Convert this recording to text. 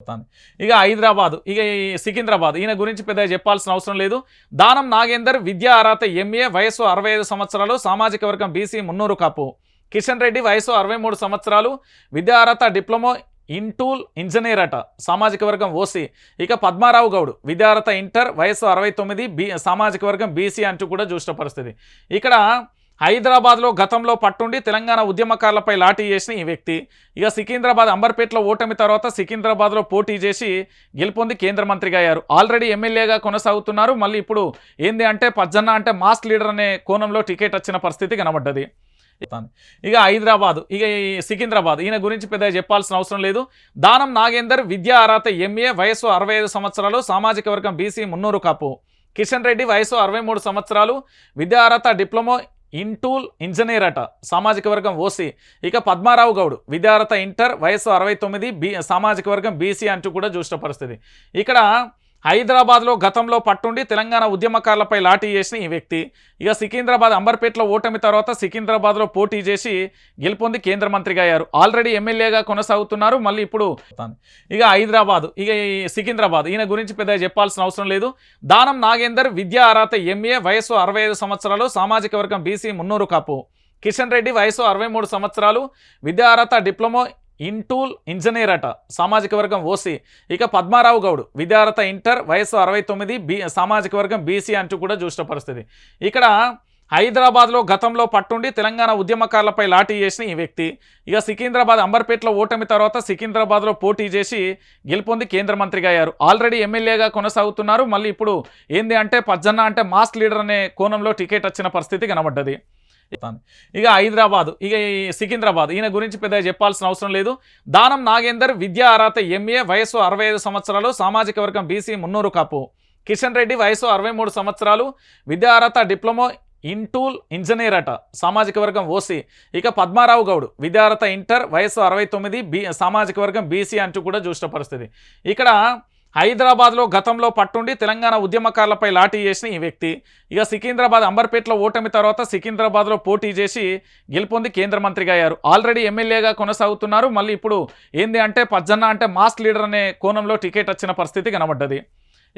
చెప్తాను ఇక హైదరాబాద్ ఇక సికింద్రాబాద్ ఈయన గురించి పెద్దగా చెప్పాల్సిన అవసరం లేదు. దానం నాగేందర్ విద్యా అర్హత ఎంఏ వయసు అరవై ఐదు సంవత్సరాలు సామాజిక వర్గం బీసీ మున్నూరు కాపు కిషన్ రెడ్డి వయసు అరవై మూడు సంవత్సరాలు విద్యా అర్హత డిప్లొమా ఇంటూల్ ఇంజనీర్ అట సామాజిక వర్గం ఓసీ. ఇక పద్మారావు గౌడ్ విద్యార్హత ఇంటర్ వయసు అరవై తొమ్మిది బి సామాజిక వర్గం బీసీ అంటూ కూడా చూసిన పరిస్థితి. ఇక్కడ హైదరాబాద్లో గతంలో పట్టుండి తెలంగాణ ఉద్యమకారులపై లాఠీ చేసిన ఈ వ్యక్తి. ఇక సికింద్రాబాద్ అంబర్పేటలో ఓటమి తర్వాత సికింద్రాబాద్లో పోటీ చేసి గెలుపొంది కేంద్ర మంత్రిగా అయ్యారు. ఆల్రెడీ ఎమ్మెల్యేగా కొనసాగుతున్నారు. మళ్ళీ ఇప్పుడు ఏంది అంటే పజ్జన్న అంటే మాస్ లీడర్ అనే కోణంలో టికెట్ వచ్చిన పరిస్థితి కనబడ్డది. ఇక హైదరాబాద్ ఇక సికింద్రాబాద్ ఈయన గురించి పెద్దగా చెప్పాల్సిన అవసరం లేదు. దానం నాగేందర్ విద్యా అర్హత ఎంఏ వయసు అరవై ఐదు సంవత్సరాలు సామాజిక వర్గం బీసీ మున్నూరు కాపు. కిషన్ రెడ్డి వయసు అరవై మూడు సంవత్సరాలు విద్యా అర్హత డిప్లొమా ఇంటూల్ ఇంజనీర్ అట సామాజిక వర్గం ఓసీ. ఇక పద్మారావు గౌడ్ విద్యార్థ ఇంటర్ వయసు అరవై తొమ్మిది బి సామాజిక వర్గం బీసీ అంటూ కూడా చూసిన పరిస్థితి ఇక్కడ హైదరాబాద్లో గతంలో పట్టుండి తెలంగాణ ఉద్యమకారులపై లాఠీ చేసిన ఈ వ్యక్తి. ఇక సికింద్రాబాద్ అంబర్పేటలో ఓటమి తర్వాత సికింద్రాబాద్లో పోటీ చేసి గెలుపొంది కేంద్ర మంత్రిగా అయ్యారు. ఆల్రెడీ ఎమ్మెల్యేగా కొనసాగుతున్నారు మళ్ళీ ఇప్పుడు ఇక హైదరాబాద్ ఇక సికింద్రాబాద్. ఈయన గురించి పెద్దగా చెప్పాల్సిన అవసరం లేదు. దానం నాగేందర్ విద్యా అర్హత ఎంఏ వయసు అరవై ఐదు సంవత్సరాలు సామాజిక వర్గం బీసీ మున్నూరు కాపు. కిషన్ రెడ్డి వయసు అరవై మూడు సంవత్సరాలు విద్యా అర్హత డిప్లొమా ఇంటూల్ ఇంజనీర్ అట. సామాజిక వర్గం ఓసీ. ఇక పద్మారావు గౌడ్ విద్యార్థ ఇంటర్ వయసు అరవై తొమ్మిది బి సామాజిక వర్గం బీసీ అంటూ కూడా చూసిన పరిస్థితి. ఇక్కడ హైదరాబాద్లో గతంలో పట్టుండి తెలంగాణ ఉద్యమకారులపై లాఠీ చేసిన ఈ వ్యక్తి. ఇక సికింద్రాబాద్ అంబర్పేటలో ఓటమి తర్వాత సికింద్రాబాద్లో పోటీ చేసి గెలుపొంది కేంద్ర మంత్రిగా అయ్యారు. ఆల్రెడీ ఎమ్మెల్యేగా కొనసాగుతున్నారు. మళ్ళీ ఇప్పుడు ఏంది అంటే పజ్జన్న అంటే మాస్ లీడర్ అనే కోణంలో టికెట్ వచ్చిన పరిస్థితి కనబడ్డది. చెప్తాను ఇక హైదరాబాద్ ఇక సికింద్రాబాద్ ఈయన గురించి పెద్దగా చెప్పాల్సిన అవసరం లేదు. దానం నాగేందర్ విద్యా అర్హత ఎంఏ వయసు అరవై సంవత్సరాలు సామాజిక వర్గం బీసీ మున్నూరు కాపు కిషన్ రెడ్డి వయసు అరవై మూడు సంవత్సరాలు విద్యా అర్హత డిప్లొమో ఇంటూల్ ఇంజనీర్ అట సామాజిక వర్గం ఓసీ. ఇక పద్మారావు గౌడ్ విద్యార్హత ఇంటర్ వయసు అరవై తొమ్మిది బీ సామాజిక వర్గం బీసీ అంటూ కూడా చూసిన పరిస్థితి ఇక్కడ హైదరాబాద్లో గతంలో పట్టుండి తెలంగాణ ఉద్యమకారులపై లాఠీ చేసిన ఈ వ్యక్తి. ఇక సికింద్రాబాద్ అంబర్పేటలో ఓటమి తర్వాత సికింద్రాబాద్లో పోటీ చేసి గెలుపొంది కేంద్ర మంత్రిగా అయ్యారు. ఆల్రెడీ ఎమ్మెల్యేగా కొనసాగుతున్నారు. మళ్ళీ ఇప్పుడు ఏంది అంటే పజ్జన్న అంటే మాస్ లీడర్ అనే కోణంలో టికెట్ వచ్చిన పరిస్థితి కనబడ్డది.